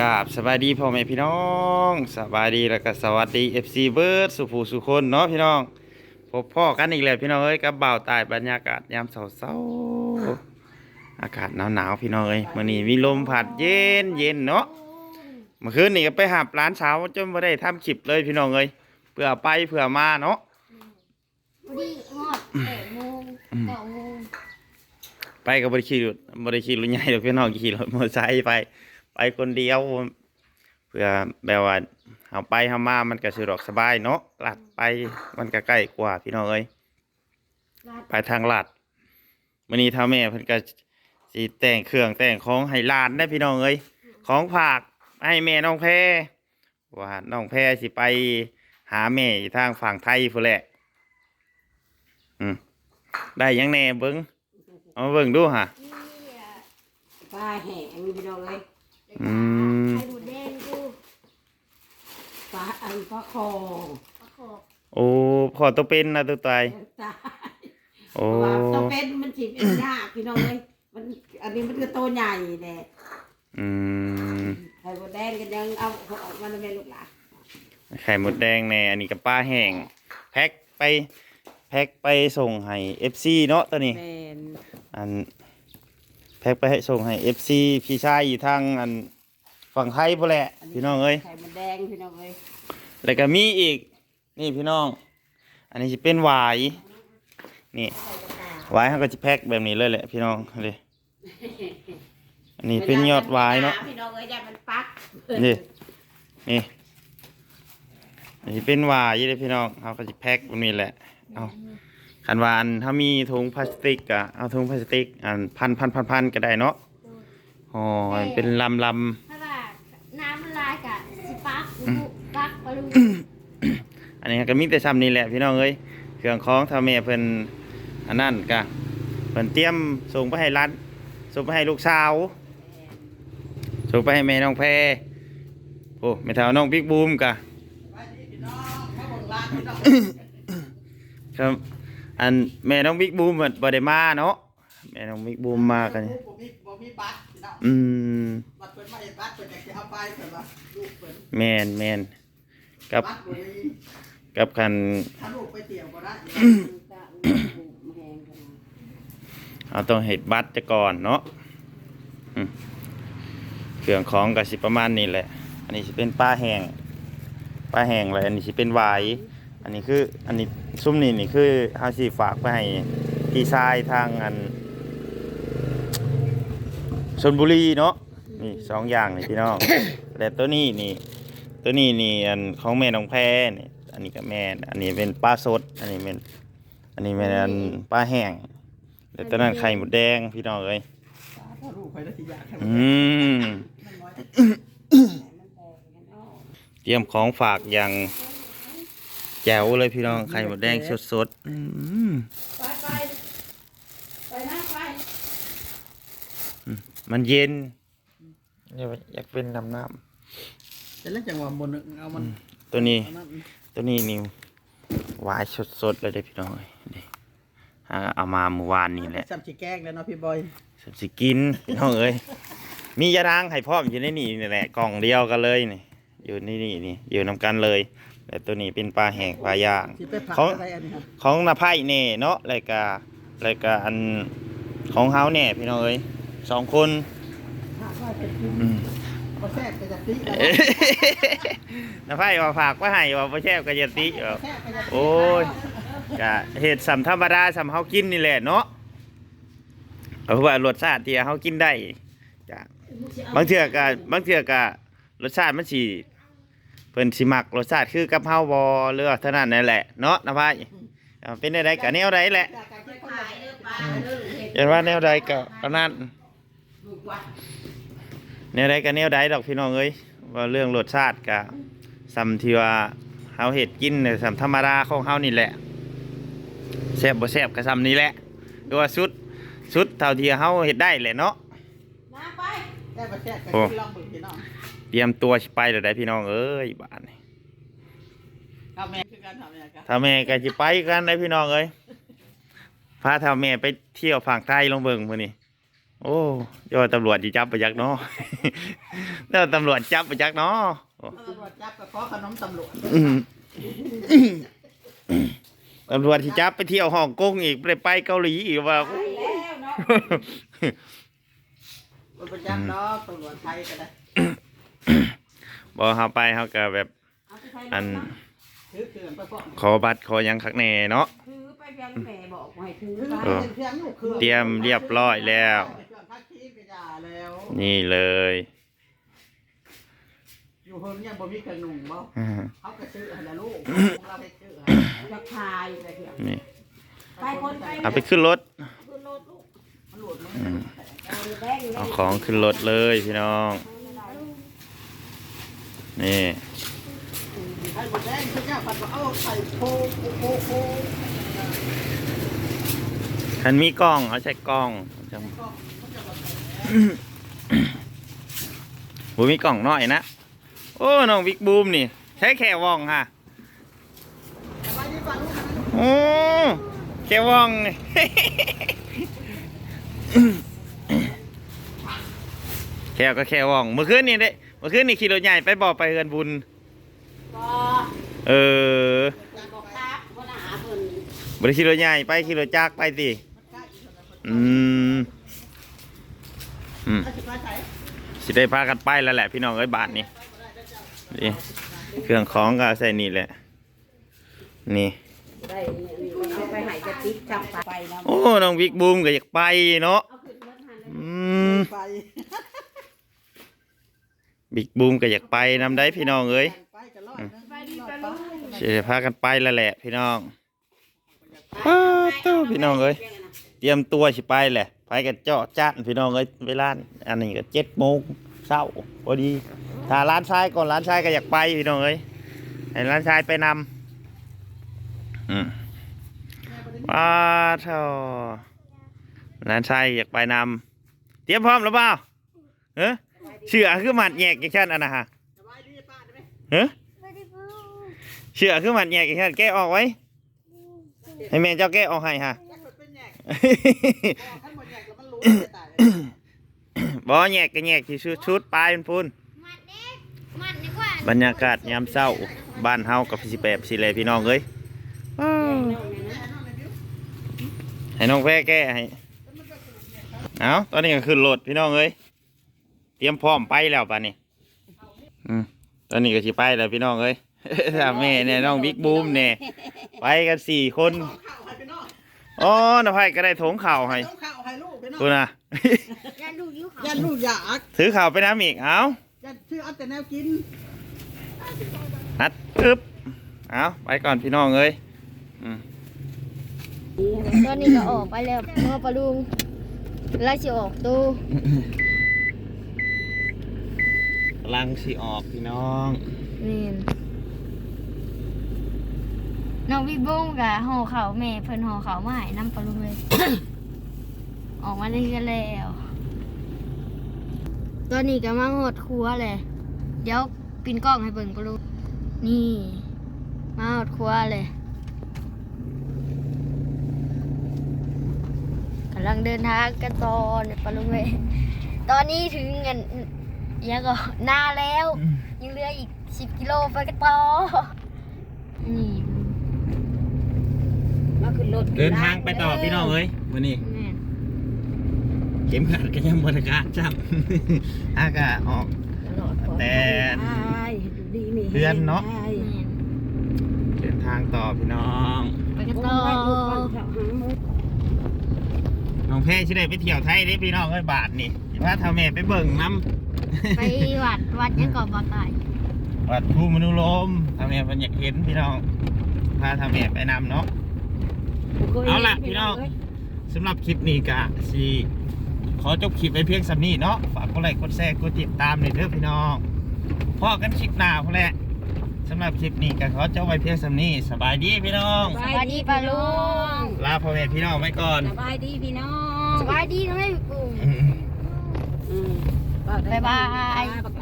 กราบสบายดีพ่อแม่พี่น้องสบายดีแล้วก็สวัสดี FC เบิร์ดสุภูสุคนเนาะพี่น้องพบพ่อกันอีกแล้วพี่น้องเอ้ยกับบ่าวตายบรรยากาศยามเช้าๆอากาศหนาวๆพี่น้องเอ้ยมื้อนี้มีลมพัดเย็นเย็นเนาะเมื่อคืนนี่ก็ไปหาบร้านเช้าจนบ่ได้ทำคลิปเลยพี่น้องเอ้ยเพื่อไปเพื่อมาเนาะพอดีฮอดแปดโมงเก้าโมงไปกับบริขี่รถบริขี่รถใหญ่หรอกพี่น้องขี่รถมอเตอร์ไซค์ไป ไปคนเดียว เพื่อแบบว่าเอาไปเอามามันก็สะดวกสบายเนาะลัดไปมันก็ใกล้กว่าพี่น้องเอ้ยลาดไปทางลัดวันนี้ท่าแม่เพิ่นก็สิแต่งเครื่องแต่งของให้หลานได้พี่น้องเอ้ยของฝากให้แม่น้องแพรว่าน้องแพรสิไปหาแม่อยู่ทางฝั่งไทยพุ่นแหละอืมได้หยังแน่เบิ้งเอามาเบิ้งดูฮะนี่อะปลาแห้งพี่น้องเอ้ย อืม ไข่หมูแดงกูปลาอันปลาคอปลาขอบโอ้พอตัวเป็นนะตัวตาย ตายโอ้ว่าต้องเป็นมันสิเป็นยากพี่น้องเอ้ยมันอันนี้มันก็โตใหญ่แน่อืมไข่มดแดงกันยังเอาเอาออกมาแล้วแม่ลูกหลานไข่มดแดงแน่อันนี้กับปลาแห้งแพ็คไปแพ็คไปส่งให้เอฟซีเนาะตัวนี้ แม่นอันแพ็คไปให้ส่งให้เอฟซีพี่ชายอยู่ทางอัน ฝั่งไทยพอแหละ พี่น้องเอ้ยไข่มดแดงพี่น้องเอ้ยแล้วก็มีอีก นี่พี่น้อง อันนี้จะเป็นหวาย นี่หวายเขาก็จะแพ็คแบบนี้เลยแหละพี่น้องเลยอันนี้เป็นยอดหวายเนาะพี่น้องเอ้ยอย่ามันปักนี่นี่อันนี้เป็นหวายเลยพี่น้องเขาก็จะแพ็คแบบนี้แหละ เอาคันวาอันถ้ามีถุงพลาสติกอะเอาถุงพลาสติกอันพันพันพันพันก็ได้เนาะห่อเป็นลำลถ้าว่าน้ำมันลายกะสิปั กลูกปักปลาลูกำอันนี้ก็มีแต่ซ้ำนี่แหละพี่น้องเอ้ยเครื่องของทำแม่เพิ่นอันนั้นกะเพิ่นเตรียมส่งไปให้ร้านส่งไปให้ลูกสาวส่งไปให้แม่น้องแพรโอ้แม่เฒ่าน้องบิ๊กบูมกะครับอันแม่น้องบิ๊กบูมบ่ได้มาเนาะ แม่น้องบิ๊กบูมมากันบ่มีบ่มีบัตรเนาะอืมบัตรเพิ่นมาเฮ็ดบัตรเพิ่นอยากสิเอาไปเพิ่นว่าลูกเพิ่นแมนแมนกับบัตรบ่มีกับคันถ้าลูกไปเที่ยวบ่ได้แห้งกันเอาต้องเห็ดบัตรจะก่อนเนาะอืมเครื่องของก็สิประมาณนี้แหละ อันนี้สิเป็นปลาแห้งปลาแห้งเลยอันนี้สิเป็นหวาย อันนี้คืออันนี้ซุ้มนี่นี่คือเฮาสิฝากไปให้พี่ชายทางอัน ชนบุรีเนาะนี่สองอย่างนี่พี่น้องแต่ตัวนี้นี่ ตัวนี้นี่อันของแม่น้องแพรนี่อันนี้ก็แม่อันนี้เป็นปลาสด อันนี้เป็นอันนี้เป็นอันปลาแห้งแต่ตัวนั้นไข่หมดแดงพี่น้องเลยอืมเตรียมของฝากอย่างแจ๋วเลยพี่น้องไข่หมดแดงสดๆอืม ไปไปไปนะไป มันเย็นเนี่ยอยากเป็นน้ำน้แต่แล้วจังหวะบ่นึกเอามันำตัวนี้ เอานั้นตัวนี้นี่หวายสดๆเลยเด้อพี่น้องเอ้ยนี่หาเอามาเมื่อวานนี่แหละ สับสิแกล้งแล้วเนาะพี่บอยสับสิกิน พี่น้องเอ้ยมียาดางให้พร้อมอยู่ในนี่นี่แหละกล่องเดียวกันเลยนี่อยู่นี่นี่นี่อยู่นำกันเลย แต่ตัวนี้เป็นปลาแห้งปลาย่าง สิไปผักของ อะไรอันนี้ครับของนาไพ่เน่เนาะรายการรายการอันของเฮาแน่พี่น้องเอ้ย สองคนผักว่าเป็นกินอืม บ่แซ่บก็จะติแล้วนาไพ่ว่าฝากไว้ให้ว่าบ่แช่กระยะติว่าแซ่บก็จะติโอ้ยกะเห็ดสำธรรมดาสำเฮากินนี่แหละเนาะเอาว่ารสชาติที่เฮากินได้จ้ะบางเทื่อกะบางเทื่อกะรสชาติมันสิเพิ่นสิมักรสชาติคือกับเฮาบ่หรือว่าเท่านั้นนั่นแหละเนาะนะพายเอาเป็นได้กะแนวใดแหละอยากจะกินคนขายละเด้อปลาเด้อเห็ดอย่าว่าแนวใดกะปานนั้นลูกว่า แนวใดกะแนวใดดอกพี่น้องเอ้ยว่าเรื่องรสชาติกะสำที่ว่าเฮาเฮ็ดกินเนี่ยสำธรรมดาของเฮานี่แหละแซ่บบ่แซ่บก็สำนี้แหละคือว่าสุดสุดเท่าที่เฮาเฮ็ดได้แหละเนาะมาไปแซ่บบ่แซ่บก็โอ้กินลองเบิ่งพี่น้องเตรียมตัวสิไปแล้วได้พี่น้องเอ้ยบาดนี้เอาแม่คือกันทำแม่กันถ้าแม่ก็สิไปกันได้พี่น้องเอ้ยพาถ้าแม่ไปเที่ยวฝั่งใต้ลงเบิ่งมื้อนี้ โอ้ยอดตำรวจที่จับไปยักเนาะแล้วตำรวจจับไปยักเนาะโอ้ตำรวจจับก็ขอขนมตำรวจอืมตำรวจที่จับไปเที่ยวฮ่องกงอีกไปไปเกาหลีอีกว่าไปแล้วเนาะมันประจับดอกตำรวจไทยก็ได้บอกเขาไปเขาก็แบบเอาไปใช้อันถือเครื่องไปพร้อมขอบัตรขอหยังคักแน่เนาะถือไปเพียงแม่บอกให้ถือถือไปไปเป็นเครื่องลูกเครื่องเตรียมเรียบร้อยแล้ว นี่เลย อยู่เพิ่มยังบ่มีเครื่องนุ่งบ่อืมเขาก็ซื้อให้ละลูกเราไปซื้อให้จะพายไปเถอะนี่ไปคนไปเอาไปขึ้นรถขึ้นรถลูกมันหลุดมันอืมเอาแบงค์เอาของขึ้นรถเลยพี่น้อง นี่ให้หมดแดงคือเจ้าผัดว่าเอาใส่โคโคโคโคคันมีกล้อง เอาใช้กล้องจัง บูมีกล่องน้อยนะ โอ้น้องบิ๊กบูมนี่ ใช้แค่ว่องค่ะ โอ้แค่ว่อง แค่ก็แค่ว่อง เมื่อคืนนี่เด้ เมื่อคืนนี่ขี่รถใหญ่ไปบ่อไปเฮือนบุญ เออบอกครับว่าหนาเพิ่นบริขี่รถใหญ่ไปขี่รถจักรไปสิ อืม อืมถ้าสิไปใส่สิได้พากันไปแล้วแหละพี่น้องเอ้ยบาทนี่นี่เครื่องของก็ใส่นี่แหละ นี่ได้เอาไปให้จะติ๊กจับไปนะโอ้น้องบิ๊กบูมก็อยากไปเนาะเอาขึ้นรถหันอืมไปบิ๊กบูมก็อยากไปนำได้พี่น้องเอ้ยไปกันรอดนะไปดีไปลูกสิได้พากันไปแล้วแหละพี่น้องป้าเต้าพี่น้องเอ้ยเตรียมตัวสิไปแหละไป กันเจาะจ้านพี่น้องเอ้ยเวลาอันนี้ก็เจ็ดโมงเช้าพอดีถ้าร้านชายก่อนร้านชายก็อยากไปพี่น้องเอ้ยให้ร้านชายไปนำอืมว้าเท่าร้านชายอยากไปนำเตรียมพร้อมหรือเปล่าเฮ้เชื่อคือหมัดแยกอย่างเช่นอันนะฮะเฮ้เชื่อคือหมัดแยกอย่างเช่นแกะออกไว้ให้แม่เจ้าแกะออกให้ฮะ บ่แยกก็แยกที่ชุดชุดปลายเป็นพูนมันเด็กมันบรรยากาศยามเช้า บ้านเฮากับสิแบบสิเลพี่น้องเอ้ยให้น้องแพ้แก้ให้เอาตอนนี้ก็ขึ้นรถพี่น้องเอ้ยเตรียมพร้อมไปแล้วป่ะนี่ตอนนี้ก็สิไปแล้วพี่น้องเอ้ยแม่เนี่ยน้องบิ๊กบูมเนี่ยไปกันสี่คนองอ๋อน้าไผ่ก็ได้ถงเข่าให้ข้าวให้ ลูกพี่น้องกูนะ ยันดูยิ้วเขายันลูกอยากถือข่าวไปน้ำอีก เอายันชื่อเอาแต่แนวกิน นัดอึ๊บเอาไปก่อนพี่น้องเอ้ยอืมตอนนี้ก็ออกไปแล้วเมื่อปลุงไล่สิออกตู้กำลังสิออกพี่น้อง นี่น้องวิบุ้งกับห่อเขาวแม่เพิ่นห่อเขาวมาให้น้ำปลุงเลย ออกมาได้กันแล้ว ตอนนี้ก็มาหดครัวเลย เดี๋ยวปินกล้องให้เบิ่งปลุงนี่ มาหดครัวเลยกำลังเดินทางกันต่อเนี่ยปลุงเลยตอนนี้ถึงเงินยังก็หน้าแล้ว ยังเหลืออีกสิบกิโลไปกันต่อนี่มาขึ้นรถเดินทางไปต่อพี่น้องเอ้ยวันนี้แม่น เข็มขัดก็ยังบริการจับ อากาศออกแต่ดีมีเพื่อนเนาะแม่นเดินทางต่อพี่น้อง ไปกันต้ต่ออน้องแพ้ชิได้ไปเที่ยวไทยได้พี่น้องเอ้ยบาทนี่สิพาทาแม่ไปเบิ่งน้ไปวัดวัดยังก่อนบ่อตายำวัดภูมินุโลมทาแม่เพิ่นอยากเห็นพี่น้อง พาทาแม่ไปนำเนาะ เอาล่ะพี่น้อง สำหรับคลิปนี้กะสิ ขอจบคลิปไว้เพียงสำนี้เนาะฝากกดไลค์กดแชร์กดติดตามในอยเด้อพี่น้องพอกันคลิปหน้าพอแหละสำหรับคลิปนี้ก็ขอจบไว้เพียงสำนี้สบายดีพี่น้อง สวัสดีปาลุงลาพ่อแม่พี่น้องไว้ก่อน สบายดีพี่น้องสวัสดีน้องแม่กุ้งอืมอืมบ๊ายบายบัก